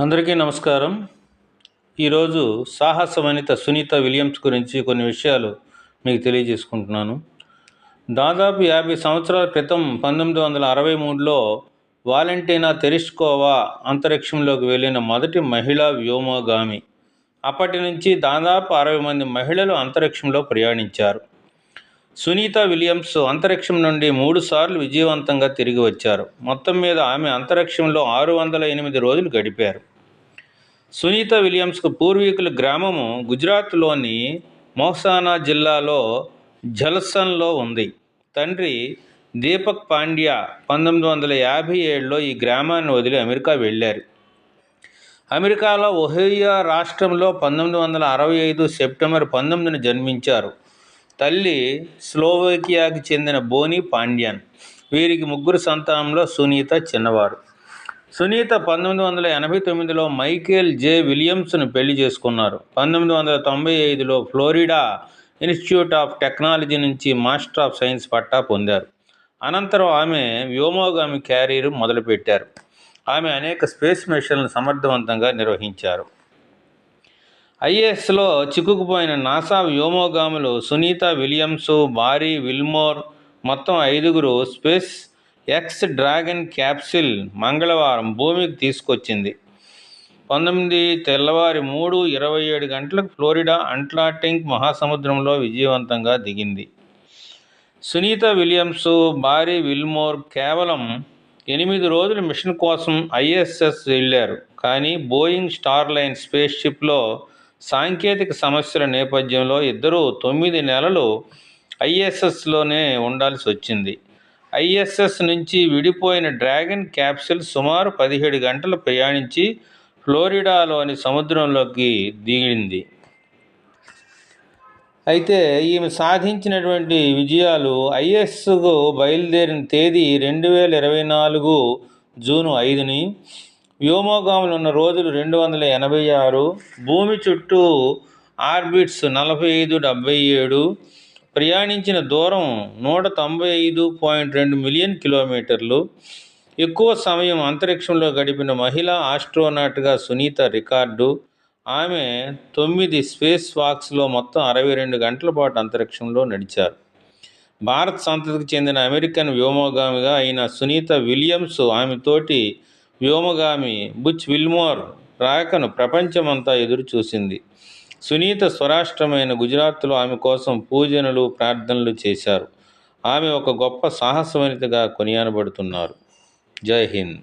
అందరికీ నమస్కారం. ఈరోజు సాహస వనిత సునీత విలియమ్స్ గురించి కొన్ని విషయాలు మీకు తెలియజేసుకుంటున్నాను. దాదాపు యాభై సంవత్సరాల క్రితం పంతొమ్మిది వందల అరవై మూడులో వాలెంటీనా తెరిష్కోవా అంతరిక్షంలోకి వెళ్ళిన మొదటి మహిళా వ్యోమగామి. అప్పటి నుంచి దాదాపు అరవై మంది మహిళలు అంతరిక్షంలో ప్రయాణించారు. సునీత విలియమ్స్ అంతరిక్షం నుండి మూడుసార్లు విజయవంతంగా తిరిగి వచ్చారు. మొత్తం మీద ఆమె అంతరిక్షంలో ఆరు వందల ఎనిమిది రోజులు గడిపారు. సునీత విలియమ్స్కు పూర్వీకుల గ్రామము గుజరాత్లోని మోహసానా జిల్లాలో జల్సన్లో ఉంది. తండ్రి దీపక్ పాండ్యా పంతొమ్మిది వందల యాభై ఏడులో ఈ గ్రామాన్ని వదిలి అమెరికా వెళ్ళారు. అమెరికాలో ఒహియో రాష్ట్రంలో పంతొమ్మిది వందల అరవై ఐదు సెప్టెంబర్ పంతొమ్మిదిన జన్మించారు. తల్లి స్లోవేకియాకి చెందిన బోని పాండ్యన్. వీరికి ముగ్గురు సంతానంలో సునీత చిన్నవారు. సునీత పంతొమ్మిది వందల ఎనభై తొమ్మిదిలో మైకేల్ జే. విలియమ్స్ను పెళ్ళి చేసుకున్నారు. పంతొమ్మిది వందల తొంభై ఐదులో ఫ్లోరిడా ఇన్స్టిట్యూట్ ఆఫ్ టెక్నాలజీ నుంచి మాస్టర్ ఆఫ్ సైన్స్ పట్టా పొందారు. అనంతరం ఆమె వ్యోమోగామి క్యారీర్ మొదలుపెట్టారు. ఆమె అనేక స్పేస్ మిషన్లను సమర్థవంతంగా నిర్వహించారు. ఐఏఎస్లో చిక్కుకుపోయిన నాసా వ్యోమోగాములు సునీత విలియమ్స్ బారీ విల్మోర్ మొత్తం ఐదుగురు స్పేస్ ఎక్స్ డ్రాగన్ క్యాప్సిల్ మంగళవారం భూమికి తీసుకొచ్చింది. పంతొమ్మిది తెల్లవారి మూడు ఇరవై ఏడు గంటలకు ఫ్లోరిడా అట్లాంటిక్ మహాసముద్రంలో విజయవంతంగా దిగింది. సునీత విలియమ్స్ బారీ విల్మోర్ కేవలం ఎనిమిది రోజుల మిషన్ కోసం ఐఎస్ఎస్ వెళ్ళారు. కానీ బోయింగ్ స్టార్ లైన్ స్పేస్ షిప్లో సాంకేతిక సమస్యల నేపథ్యంలో ఇద్దరూ తొమ్మిది నెలలు ఐఎస్ఎస్లోనే ఉండాల్సి వచ్చింది. ఐఎస్ఎస్ నుంచి విడిపోయిన డ్రాగన్ క్యాప్సిల్ సుమారు పదిహేడు గంటలు ప్రయాణించి ఫ్లోరిడాలోని సముద్రంలోకి దిగింది. అయితే ఈమె సాధించినటువంటి విజయాలు ఐఎస్కు బయలుదేరిన తేదీ రెండు వేల ఇరవై నాలుగు జూను ఐదుని వ్యోమోగాములు ఉన్న రోజులు రెండు వందల ఎనభై ఆరు. భూమి చుట్టూ ఆర్బిట్స్ నలభై ఐదు డెబ్బై ఏడు. ప్రయాణించిన దూరం నూట తొంభై ఐదు పాయింట్ రెండు మిలియన్ కిలోమీటర్లు. ఎక్కువ సమయం అంతరిక్షంలో గడిపిన మహిళా ఆస్ట్రోనాట్గా సునీత రికార్డు. ఆమె తొమ్మిది స్పేస్ వాక్స్లో మొత్తం అరవై రెండు గంటల పాటు అంతరిక్షంలో నడిచారు. భారత్ సంతతికి చెందిన అమెరికన్ వ్యోమగామిగా అయిన సునీత విలియమ్స్ ఆమె తోటి వ్యోమగామి బుచ్ విల్మోర్ రాకను ప్రపంచమంతా ఎదురు చూసింది సునీత స్వరాష్ట్రమైన గుజరాత్లో ఆమె కోసం పూజనలు ప్రార్థనలు చేశారు. ఆమె ఒక గొప్ప సాహసవనితగా కొనియానబడుతున్నారు. జై హింద్.